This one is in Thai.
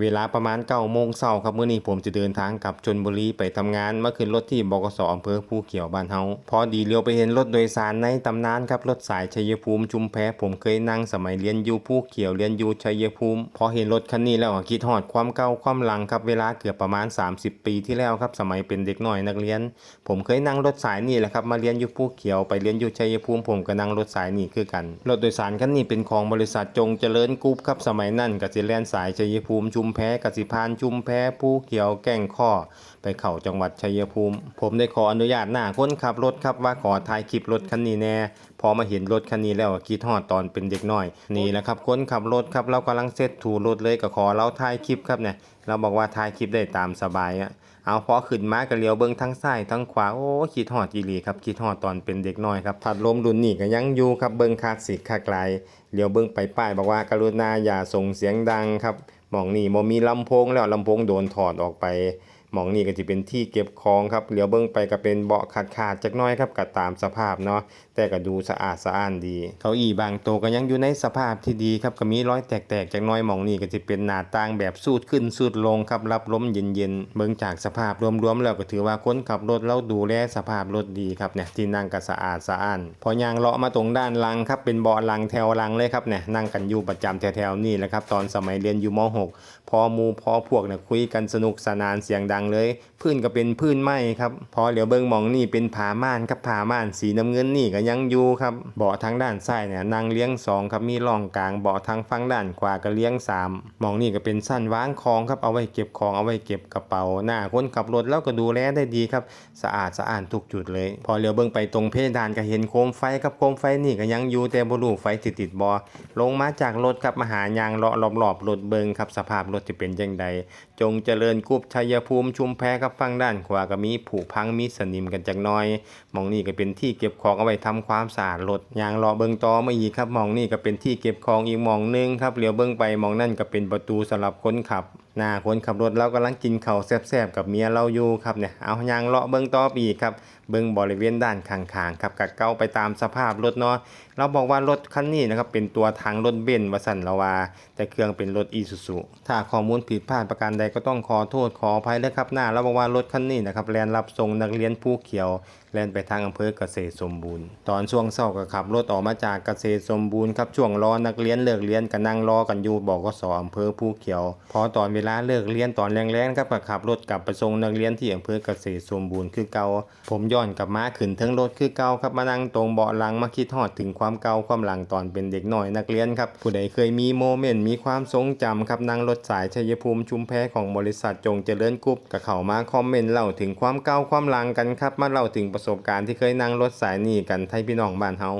เวลาประมาณ9โมงเช้าครับเมื้อนี้ผมจะเดินทางกลับชลบุรีไปทำงานเมาขึ้นรถที่บกสอำเภอภูเขียวบ้านเฮาพอดีเลี้ยวไปเห็นรถโดยสารในตำนานครับรถสายชัยภูมิชุมแพผมเคยนั่งสมัยเรียนอยู่ภูเขียวเรียนอยู่ชัยภูมิพอเห็นรถคันนี้แล้วก็คิดฮอดความเก่าความหลังครับเวลาเกือบประมาณ 30 ปีที่แล้วครับสมัยเป็นเด็กน้อยนักเรียน ผมเคยนั่งรถสายนี่แหละครับมาเรียนอยู่ภูเขียวไปเรียนอยู่ชัยภูมิผมก็นั่งรถสายนี่คือกันรถโดยสารคันนี้เป็นของบริษัทจงเจริญกรุ๊ปครับสมัยนั้นก็สิแล่นสายชัยภูมิชุมแพกสิพานชุมแพภูเขียวแก่งข้อ ไปเข้าจังหวัดชัยภูมิ ผมได้ขออนุญาตหน้าคนขับรถครับว่าขอถ่ายคลิปรถคันนี้แน่พอมาเห็นรถคันนี้แล้วคิดฮอดตอนเป็นเด็กน้อย นี่แหละครับคนขับรถครับเรากำลังเซตถูรถเลยก็ขอเราถ่ายคลิปครับเนี่ยเราบอกว่าถ่ายคลิปได้ตามสบายอะเอาพอขึ้นมาก็เลี้ยวเบิ่งทั้งซ้ายทั้งขวาโอ้คิดฮอดอีหลีครับคิดฮอดตอนเป็นเด็กน้อยครับพัดลมรุ่นนี้ก็ยังอยู่ครับเบิ่งคาสสิกคาไกลเลี้ยวเบิ่งไปป้ายบอกว่ากรุณาอย่าส่งเสียงดังครับ มองนี่บ่มีลำโพงแล้วลำโพงโดนถอดออกไป หมองนี่ก็จะเป็นที่เก็บของครับเหลียวเบิ้งไปก็เป็นเบาะขาดขาดจักน้อยครับก็ตามสภาพเนาะแต่ก็ดูสะอาดสะอ้านดีเก้าอี้บางตัวก็ยังอยู่ในสภาพที่ดีครับก็มีรอยแตกๆจักน้อยหมองนี่ก็จะเป็นหน้าต่างแบบสูดขึ้นสูดลงครับรับลมเย็นๆเบิ่งจากสภาพรวมๆแล้วก็ถือว่าคนขับรถเราดูแลสภาพรถดีครับเนี่ยที่นั่งก็สะอาดสะอ้านพอยางเลาะมาตรงด้านหลังครับเป็นเบาะหลังแถวหลังเลยครับเนี่ยนั่งกันอยู่ประจำแถวๆนี่แหละครับตอนสมัยเรียนอยู่ม .6 พอมูพอพวกเนี่ยคุยกันสนุกสนานเสียงดังเลย พื้นก็เป็นพื้นไม้ครับพอเหลียวเบิงมองนี่เป็นผาม่านครับผาม่านสีน้ำเงินนี่ก็ยังอยู่ครับเบาะทางด้านซ้ายเนี่ยนั่งเลี้ยงสองครับมีร่องกลางเบาะทางฝั่งด้านขวาก็เลี้ยงสามมองนี่ก็เป็นสั้นวางของครับเอาไว้เก็บของเอาไว้เก็บกระเป๋าหน้าคนขับรถแล้วก็ดูแลได้ดีครับสะอาดสะอาดทุกจุดเลย พอเหลียวเบิงไปตรงเพดานก็เห็นโคมไฟครับโคมไฟนี่ก็ยังอยู่แต่บ่รู้ไฟติดติดบอลงมาจากรถครับมาหายางเลาะรอบๆรถเบิงครับสภาพรถจะเป็นจังใดจงเจริญกรุ๊ปชัยภูมิชุมแพครับฝั่งด้านขวาก็มีผุพังมีสนิมกันจักน้อยมองนี่ก็เป็นที่เก็บของเอาไว้ทำความสะอาดรถยางรอเบิ่งต่อมาอีกครับมองนี่ก็เป็นที่เก็บของอีกมองหนึงครับเหลียวเบิ่งไปมองนั่นก็เป็นประตูสำหรับคนขับ หน้าคนขับรถเรากำลังกินข้าวแซ่บๆกับเมียเราอยู่ครับเนี่ยเอายางเลาะเบิ่งต่อปีครับเบิ่งบริเวณด้านข้างๆครับกะเก้าไปตามสภาพรถเนาะเราบอกว่ารถคันนี้นะครับเป็นตัวทางรถเบนซ์วสันเราว่าแต่เครื่องเป็นรถอีซูซูถ้าข้อมูลผิดพลาดประการใดก็ต้องขอโทษขออภัยเลยครับหน้าเราบอกว่ารถคันนี้นะครับแลนรับส่งนักเรียนผู้เขียวแล่นไปทางอำเภอเกษตรสมบูรณ์ ตอนช่วงเช้าก็ขับรถออกมาจากเกษตรสมบูรณ์ครับช่วงรอนักเรียนเลิกเรียนก็นั่งรอกันอยู่บอกก็สอำเภอภูเขียวพอตอนเวลาเลิกเรียนตอนแรงๆครับก็ขับรถกลับไปส่งนักเรียนที่อำเภอเกษตรสมบูรณ์คือเก่าผมย้อนกลับมาขึ้นเทิงรถคือเก่าครับมานั่งตรงเบาะหลังมาคิดฮอดถึงความเก่าความหลังตอนเป็นเด็กน้อยนักเรียนครับผู้ใดเคยมีโมเมนต์มีความทรงจำครับนั่งรถสายชัยภูมิชุมแพของบริษัทจงเจริญกรุ๊ปก็เข้ามาคอมเมนต์เล่าถึงความเก่าความหลังกันครับมาเล่าถึงประสบการณ์ที่เคยนั่งรถสายนี้กันไทยพี่น้องบ้านเฮา